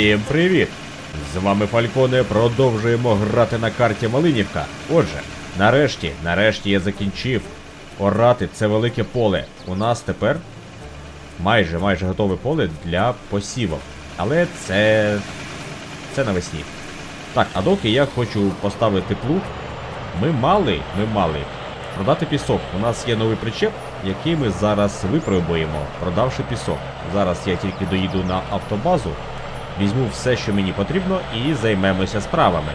Всім привіт! З вами Фальконе. Продовжуємо грати на карті Малинівка. Отже, нарешті, нарешті я закінчив орати це велике поле. У нас тепер майже майже готове поле для посівок. Але це. це навесні. Так, а доки я хочу поставити плуг, ми мали, ми мали продати пісок. У нас є новий причеп, який ми зараз випробуємо, продавши пісок. Зараз я тільки доїду на автобазу, візьму все, що мені потрібно, і займемося справами.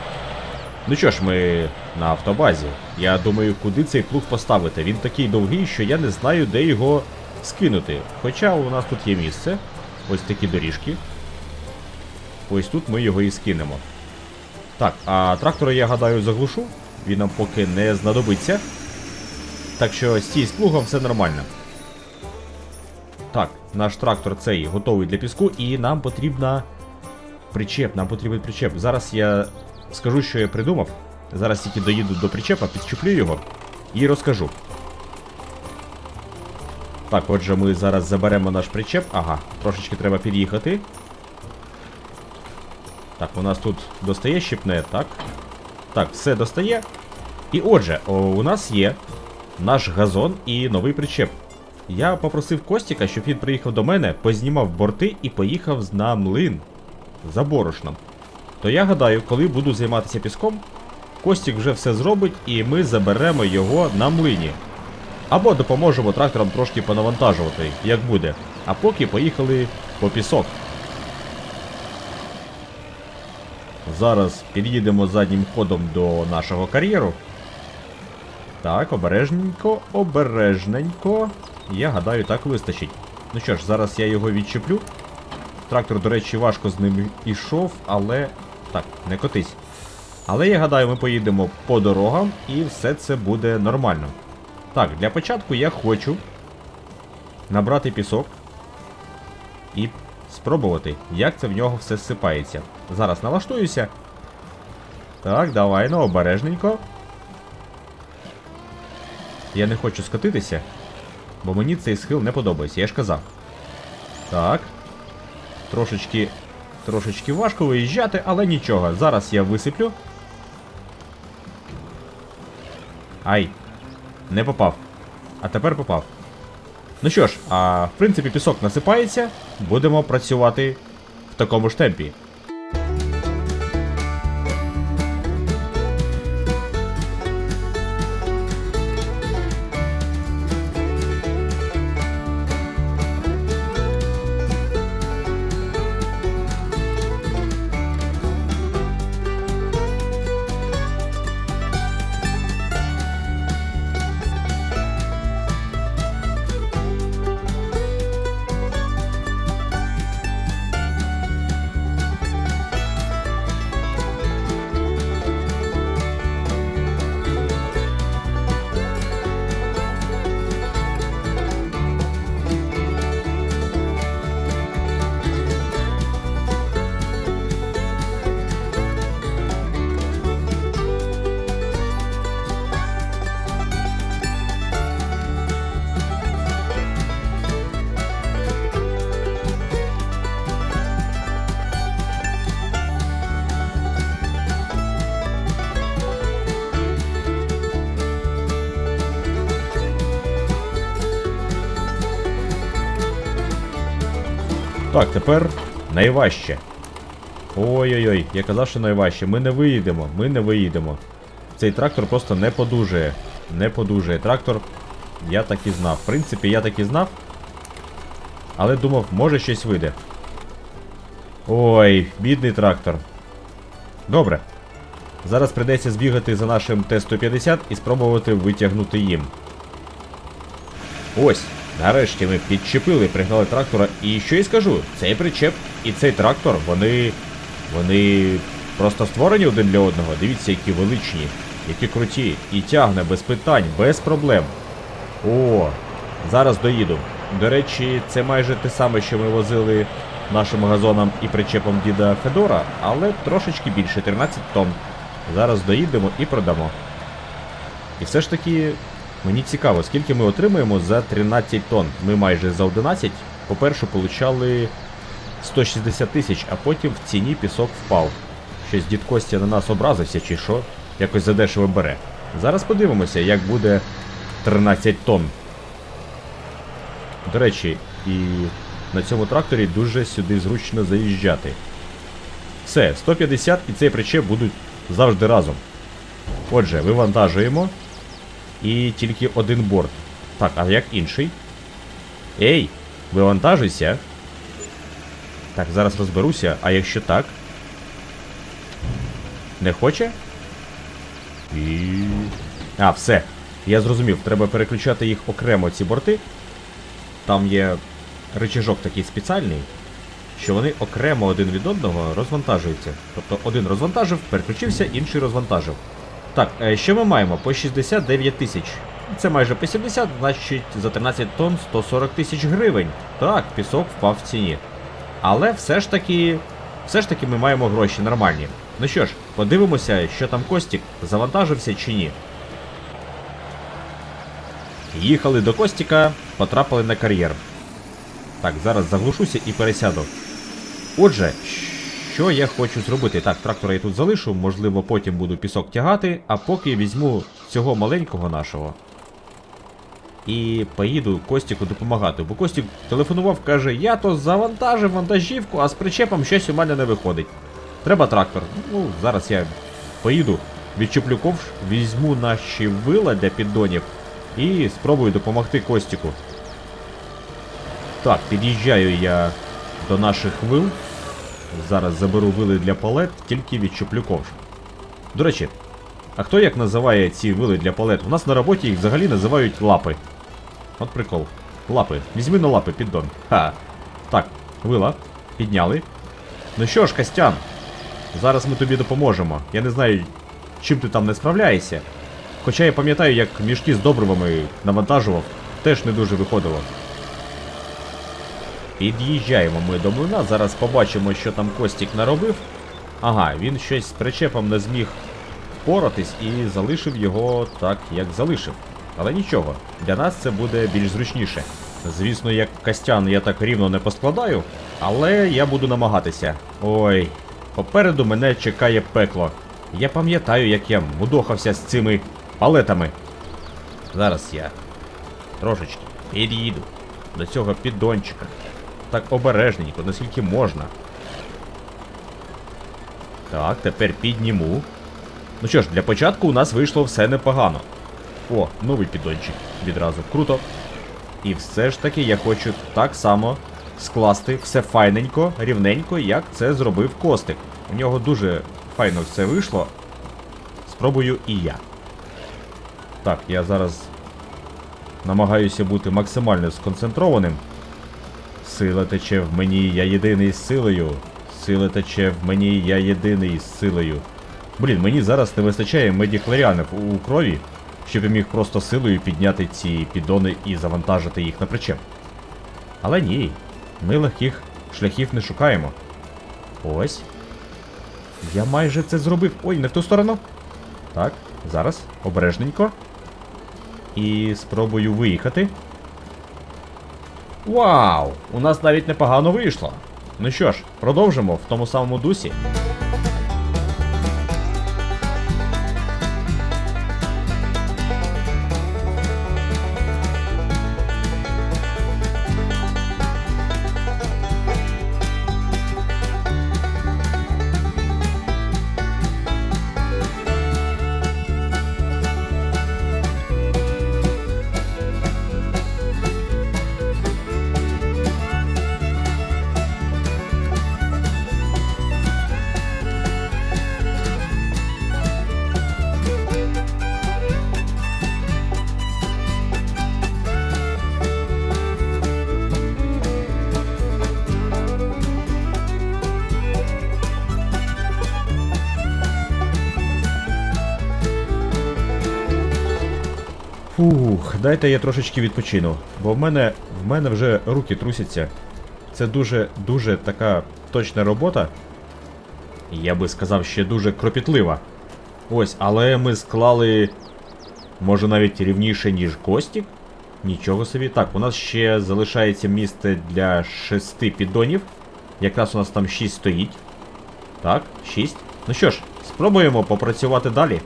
Ну що ж, ми на автобазі. Я думаю, куди цей плуг поставити. Він такий довгий, що я не знаю, де його скинути. Хоча у нас тут є місце. Ось такі доріжки. Ось тут ми його і скинемо. Так, а трактора я гадаю заглушу. Він нам поки не знадобиться. Так що з плугом все нормально. Так, наш трактор цей готовий для піску, і нам потрібна причеп, нам потрібен причеп. Зараз я скажу, що я придумав. Зараз тільки доїду до причепа, підчеплю його і розкажу. Так, отже, ми зараз заберемо наш причеп. Ага, трошечки треба під'їхати. Так, у нас тут достає щепне, так? Так, все достає. І отже, о, у нас є наш газон і новий причеп. Я попросив Костіка, щоб він приїхав до мене, познімав борти і поїхав на млин за борошном. То я гадаю, коли буду займатися піском, Костік вже все зробить і ми заберемо його на млині. Або допоможемо тракторам трошки понавантажувати, як буде. А поки поїхали по пісок. Зараз під'їдемо заднім ходом до нашого кар'єру. Так, обережненько, обережненько. Я гадаю, так вистачить. Ну що ж, зараз я його відчеплю. Трактор, до речі, важко з ним ішов, але. Так, не котись. Але я гадаю, ми поїдемо по дорогам і все це буде нормально. Так, для початку я хочу набрати пісок і спробувати, як це в нього все зсипається. Зараз налаштуюся. Так, давай, ну обережненько. Я не хочу скотитися, бо мені цей схил не подобається, я ж казав. Так. Трошечки. Трошечки важко виїжджати, але нічого. Зараз я висиплю. Ай. Не попав. А тепер попав. Ну що ж, а в принципі пісок насипається. Будемо працювати в такому ж темпі. Так, тепер найважче. Ой-ой-ой, я казав, що найважче. Ми не виїдемо, ми не виїдемо. Цей трактор просто не подужає. Не подужає. Трактор. Я так і знав. В принципі, я так і знав. Але думав, може щось вийде. Ой, бідний трактор. Добре. Зараз прийдеться збігати за нашим Т-150 і спробувати витягнути їм. Ось, нарешті ми підчепили, пригнали трактора. І що я скажу, цей причеп і цей трактор, вони. Вони просто створені один для одного. Дивіться, які величні, які круті. І тягне без питань, без проблем. О, зараз доїду. До речі, це майже те саме, що ми возили нашим газоном і причепом діда Федора, але трошечки більше 13 тонн. Зараз доїдемо і продамо. І все ж таки, мені цікаво, скільки ми отримаємо за 13 тонн. Ми майже за 11, по-перше, получали 160 тисяч, а потім в ціні пісок впав. Щось дід Костя на нас образився чи що, якось задешево бере. Зараз подивимося, як буде 13 тонн. До речі, і на цьому тракторі дуже сюди зручно заїжджати. Все, 150 і цей причеп будуть завжди разом. Отже, вивантажуємо. І тільки один борт. Так, а як інший? Ей, вивантажуйся. Так, зараз розберуся, а якщо так. Не хоче? І. А, все. Я зрозумів, треба переключати їх окремо ці борти. Там є рычажок такий спеціальний, що вони окремо один від одного розвантажуються. Тобто один розвантажив, переключився, інший розвантажив. Так, е, що ми маємо? По 69 тисяч. Це майже по 70, значить за 13 тонн 140 тисяч гривень. Так, пісок впав в ціні. Але все ж таки. Все ж таки ми маємо гроші нормальні. Ну що ж, подивимося, що там Костік завантажився чи ні. Їхали до Костіка, потрапили на кар'єр. Так, зараз заглушуся і пересяду. Отже, що я хочу зробити? Так, трактора я тут залишу, можливо, потім буду пісок тягати, а поки візьму цього маленького нашого. І поїду Костіку допомагати. Бо Костік телефонував, каже, я то завантажив вантажівку, а з причепом щось у мене не виходить. Треба трактор. Ну, зараз я поїду, відчеплю ковш, візьму наші вила для піддонів і спробую допомогти Костіку. Так, під'їжджаю я до наших вил. Зараз заберу вили для палет, тільки відчеплю ковш. До речі, а хто як називає ці вили для палет? У нас на роботі їх взагалі називають лапи. От прикол. Лапи. Візьми на лапи піддон. Ха. Так, вила. Підняли. Ну що ж, Костян, зараз ми тобі допоможемо. Я не знаю, чим ти там не справляєшся. Хоча я пам'ятаю, як мішки з добривами навантажував, теж не дуже виходило. Під'їжджаємо ми до млина, зараз побачимо, що там Костік наробив. Ага, він щось з причепом не зміг впоратись і залишив його так, як залишив. Але нічого, для нас це буде більш зручніше. Звісно, як Костян я так рівно не поскладаю, але я буду намагатися. Ой, попереду мене чекає пекло. Я пам'ятаю, як я мудохався з цими палетами. Зараз я трошечки під'їду до цього піддончика. Так обережненько, наскільки можна. Так, тепер підніму. Ну що ж, для початку у нас вийшло все непогано. О, новий піддончик відразу. Круто. І все ж таки я хочу так само скласти все файненько, рівненько, як це зробив Костик. У нього дуже файно все вийшло. Спробую і я. Так, я зараз намагаюся бути максимально сконцентрованим. Сила тече в мені, я єдиний з силою. Сила тече в мені, я єдиний з силою. Блін, мені зараз не вистачає медіхлоріанів у крові, щоб я міг просто силою підняти ці піддони і завантажити їх на причеп. Але ні, ми легких шляхів не шукаємо. Ось. Я майже це зробив. Ой, не в ту сторону. Так, зараз, обережненько. І спробую виїхати. Вау! У нас навіть непогано вийшло. Ну що ж, продовжимо в тому самому дусі. Фух, дайте я трошечки відпочину, бо в мене в мене вже руки трусяться. Це дуже дуже така точна робота. Я би сказав, ще дуже кропітлива. Ось, але ми склали. Може навіть рівніше, ніж Костік. Нічого собі. Так, у нас ще залишається місце для шести піддонів. Якраз у нас там 6 стоїть. Так, 6. Ну що ж, спробуємо попрацювати далі.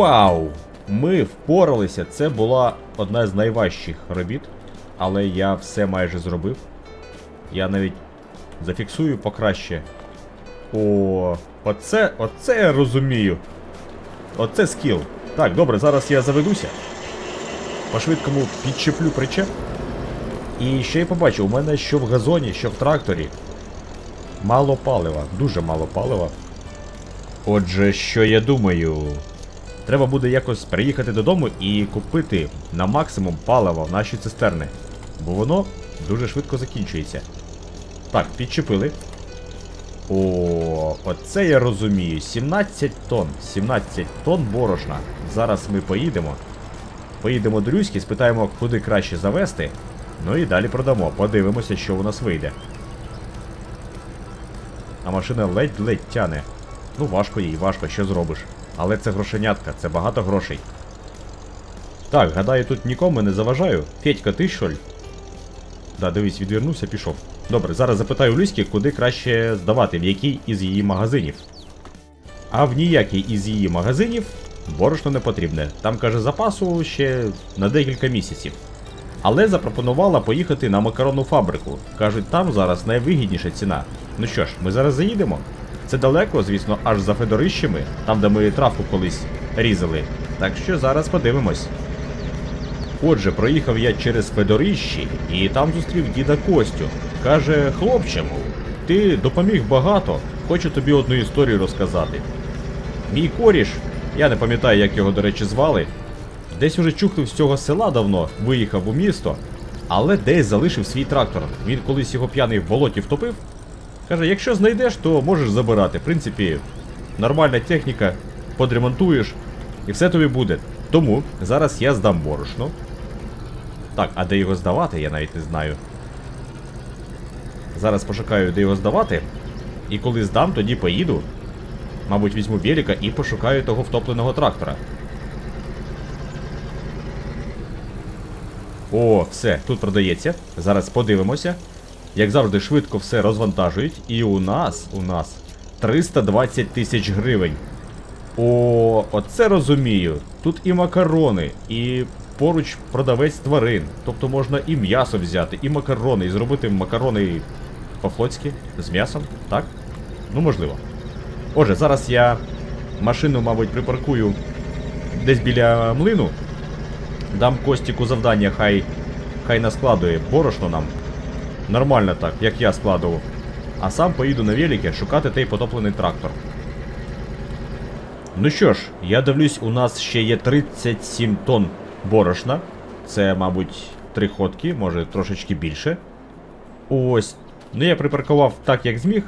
Вау! Ми впоралися. Це була одна з найважчих робіт, але я все майже зробив. Я навіть зафіксую покраще. О, оце, оце я розумію. Оце скіл. Так, добре, зараз я заведуся. По-швидкому підчеплю причеп. І ще й побачу, у мене що в газоні, що в тракторі. Мало палива, дуже мало палива. Отже, що я думаю? Треба буде якось приїхати додому і купити на максимум палива в наші цистерни. Бо воно дуже швидко закінчується. Так, підчепили. О, оце я розумію. 17 тонн. 17 тонн борошна. Зараз ми поїдемо. Поїдемо до Люськи, спитаємо, куди краще завести. Ну і далі продамо. Подивимося, що у нас вийде. А машина ледь-ледь тяне. Ну, важко їй, важко, що зробиш. Але це грошенятка, це багато грошей. Так, гадаю, тут нікому не заважаю. Федька, ти що? ль? Да, дивись, відвернувся, пішов. Добре, зараз запитаю Люськи, куди краще здавати, в який із її магазинів. А в ніякий із її магазинів борошно не потрібне. Там, каже, запасу ще на декілька місяців. Але запропонувала поїхати на макаронну фабрику. Кажуть, там зараз найвигідніша ціна. Ну що ж, ми зараз заїдемо. Це далеко, звісно, аж за Федорищами, там де ми травку колись різали. Так що зараз подивимось. Отже, проїхав я через Федорищі і там зустрів діда Костю. Каже, хлопче, мов, ти допоміг багато, хочу тобі одну історію розказати. Мій коріш, я не пам'ятаю, як його, до речі, звали, десь уже чухнув з цього села давно, виїхав у місто, але десь залишив свій трактор. Він колись його п'яний в болоті втопив. Каже, якщо знайдеш, то можеш забирати. В принципі, нормальна техніка, подремонтуєш, і все тобі буде. Тому зараз я здам борошно. Так, а де його здавати, я навіть не знаю. Зараз пошукаю, де його здавати. І коли здам, тоді поїду. Мабуть, візьму велика і пошукаю того втопленого трактора. О, все, тут продається. Зараз подивимося. Як завжди, швидко все розвантажують. І у нас, у нас 320 тисяч гривень. О, оце розумію. Тут і макарони, і поруч продавець тварин. Тобто можна і м'ясо взяти, і макарони, і зробити макарони по-флотськи з м'ясом, так? Ну, можливо. Отже, зараз я машину, мабуть, припаркую десь біля млину. Дам Костіку завдання, хай хай наскладує борошно нам. Нормально так, як я складував. А сам поїду на велике шукати той потоплений трактор. Ну що ж, я дивлюсь, у нас ще є 37 тонн борошна. Це, мабуть, три ходки, може трошечки більше. Ось. Ну я припаркував так, як зміг.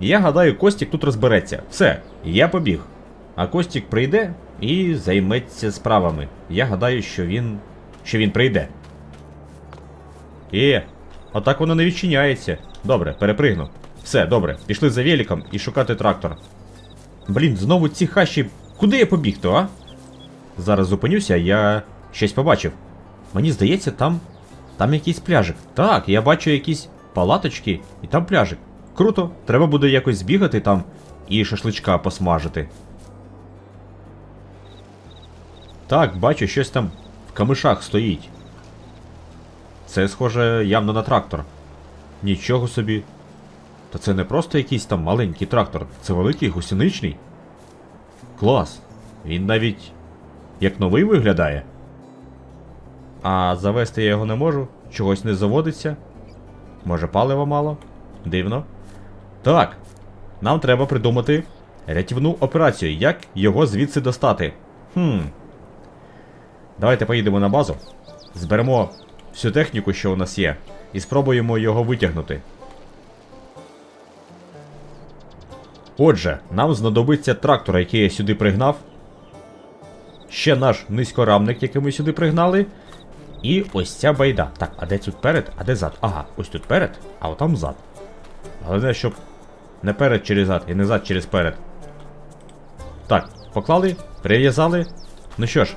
Я гадаю, Костік тут розбереться. Все, я побіг. А Костік прийде і займеться справами. Я гадаю, що він. що він прийде. Е, отак воно не відчиняється. Добре, перепригну. Все, добре, пішли за великом і шукати трактор. Блін, знову ці хащі. Куди я побіг то, а? Зараз зупинюся, я щось побачив. Мені здається, там. Там якийсь пляжик. Так, я бачу якісь палаточки, і там пляжик. Круто, треба буде якось збігати там і шашличка посмажити. Так, бачу, щось там в камишах стоїть. Це схоже явно на трактор. Нічого собі. Та це не просто якийсь там маленький трактор, це великий гусеничний. Клас. Він навіть як новий виглядає. А завести я його не можу. Чогось не заводиться. Може палива мало? Дивно. Так. Нам треба придумати рятівну операцію. Як його звідси достати? Хм. Давайте поїдемо на базу. Зберемо всю техніку, що у нас є, і спробуємо його витягнути. Отже, нам знадобиться трактор, який я сюди пригнав. Ще наш низькорамник, який ми сюди пригнали. І ось ця байда. Так, а де тут перед, а де зад? Ага, ось тут перед, а отам зад. Головне, щоб не перед через зад і не зад через перед. Так, поклали, прив'язали. Ну що ж.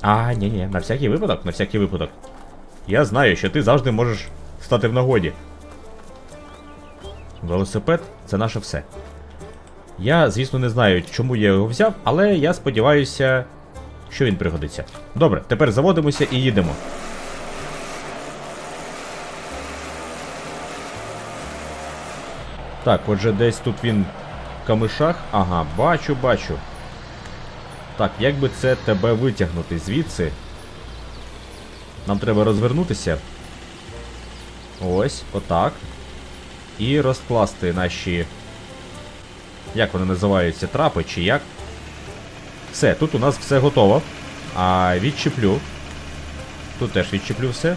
А, ні, ні, на всякий випадок, на всякий випадок. Я знаю, що ти завжди можеш стати в нагоді. Велосипед це наше все. Я, звісно, не знаю, чому я його взяв, але я сподіваюся, що він пригодиться. Добре, тепер заводимося і їдемо. Так, отже, десь тут він в камишах. Ага, бачу, бачу. Так, як би це тебе витягнути звідси? Нам треба розвернутися. Ось, отак. І розкласти наші. Як вони називаються? Трапи чи як? Все, тут у нас все готово. А відчеплю. Тут теж відчеплю все.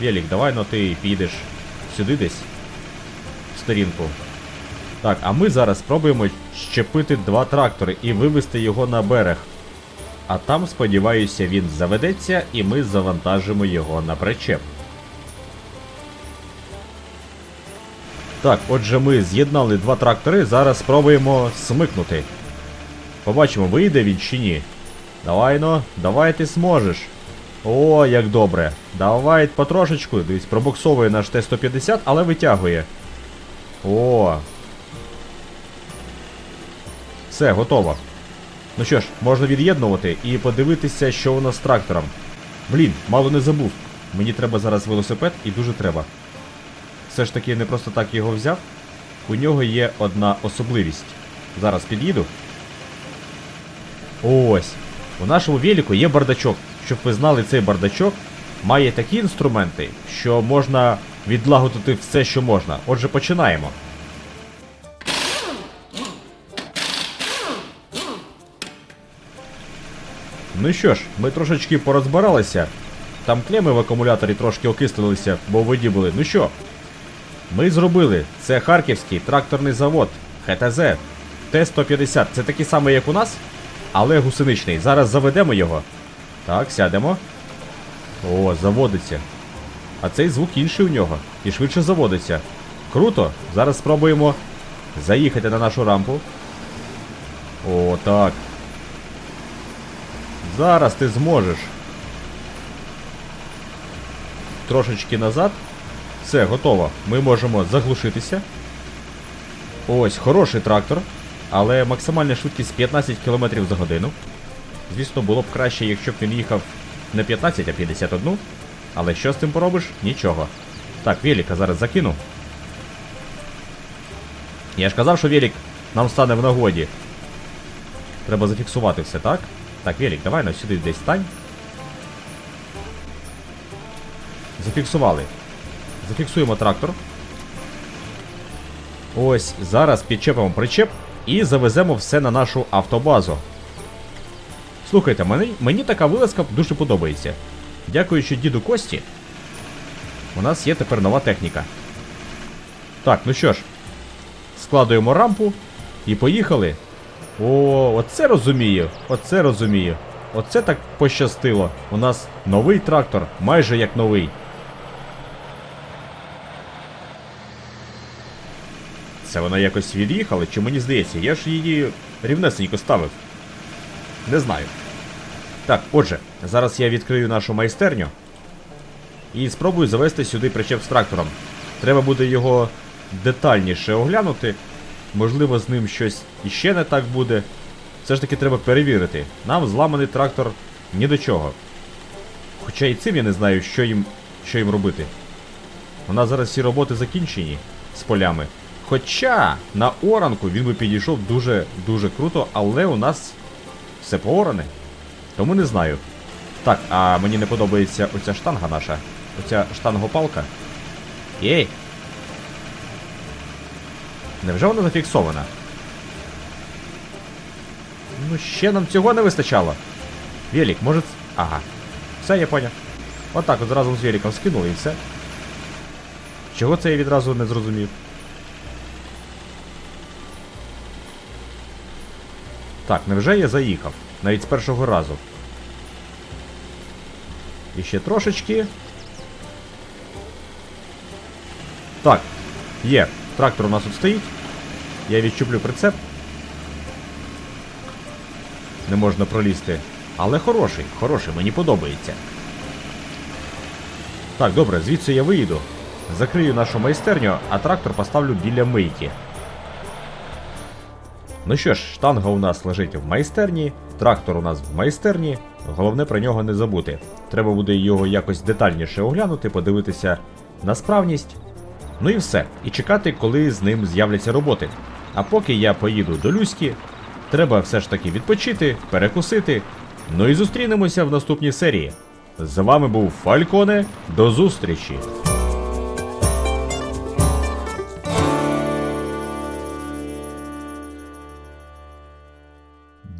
Велік, давай ну ти підеш сюди десь. В сторінку. Так, а ми зараз спробуємо щепити два трактори і вивести його на берег. А там, сподіваюся, він заведеться і ми завантажимо його на причеп. Так, отже, ми з'єднали два трактори, зараз спробуємо смикнути. Побачимо, вийде він чи ні. Давай ну, давай ти зможеш. О, як добре. Давай потрошечку. Дивись, пробуксовує наш Т-150, але витягує. О. Все, готово. Ну що ж, можна від'єднувати і подивитися, що у нас з трактором. Блін, мало не забув. Мені треба зараз велосипед і дуже треба. Все ж таки не просто так його взяв. У нього є одна особливість. Зараз під'їду. Ось. У нашому велику є бардачок. Щоб ви знали, цей бардачок має такі інструменти, що можна відлагодити все, що можна. Отже, починаємо. Ну що ж, ми трошечки порозбиралися. Там клеми в акумуляторі трошки окислилися, бо в воді були. Ну що? Ми зробили. Це Харківський тракторний завод ХТЗ Т-150. Це такий самий, як у нас, але гусеничний. Зараз заведемо його. Так, сядемо. О, заводиться. А цей звук інший у нього. І швидше заводиться. Круто. Зараз спробуємо заїхати на нашу рампу. О, так. Зараз ти зможеш. Трошечки назад. Все, готово. Ми можемо заглушитися. Ось, хороший трактор. Але максимальна швидкість 15 км за годину. Звісно, було б краще, якщо б він їхав не 15, а 51. Але що з цим поробиш? Нічого. Так, Веліка зараз закину. Я ж казав, що Велік нам стане в нагоді. Треба зафіксувати все, так? Так, Велік, давай на сюди десь стань. Зафіксували. Зафіксуємо трактор. Ось зараз підчепимо причеп і завеземо все на нашу автобазу. Слухайте, мені, мені така вилазка дуже подобається. Дякуючи діду Кості, у нас є тепер нова техніка. Так, ну що ж, складуємо рампу і поїхали. О, оце розумію, оце розумію. Оце так пощастило. У нас новий трактор, майже як новий. Це вона якось від'їхала, чи мені здається, я ж її рівнесенько ставив. Не знаю. Так, отже, зараз я відкрию нашу майстерню і спробую завести сюди причеп з трактором. Треба буде його детальніше оглянути. Можливо, з ним щось іще не так буде. Все ж таки треба перевірити. Нам зламаний трактор ні до чого. Хоча і цим я не знаю, що їм, що їм робити. У нас зараз всі роботи закінчені з полями. Хоча на оранку він би підійшов дуже-дуже круто, але у нас все пооране. Тому не знаю. Так, а мені не подобається оця штанга наша. Оця штангопалка. Єй! Невже вона зафіксована? Ну, ще нам цього не вистачало. Велик, може. Ага. Все, я поняв. Отак от зразу з великом скинули і все. Чого це я відразу не зрозумів? Так, невже я заїхав? Навіть з першого разу. І ще трошечки. Так, є. Трактор у нас тут стоїть. Я відчуплю прицеп. Не можна пролізти. Але хороший, хороший, мені подобається. Так, добре, звідси я виїду. Закрию нашу майстерню, а трактор поставлю біля мийки. Ну що ж, штанга у нас лежить в майстерні, трактор у нас в майстерні. Головне про нього не забути. Треба буде його якось детальніше оглянути, подивитися на справність. Ну і все. І чекати, коли з ним з'являться роботи. А поки я поїду до Люськи, треба все ж таки відпочити, перекусити. Ну і зустрінемося в наступній серії. З вами був Фальконе. До зустрічі!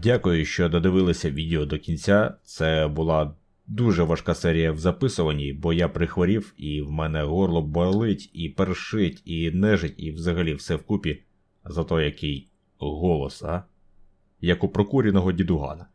Дякую, що додивилися відео до кінця. Це була дуже важка серія в записуванні, бо я прихворів, і в мене горло болить, і першить, і нежить, і взагалі все вкупі. Зато який голос, а? Як у прокуріного дідугана.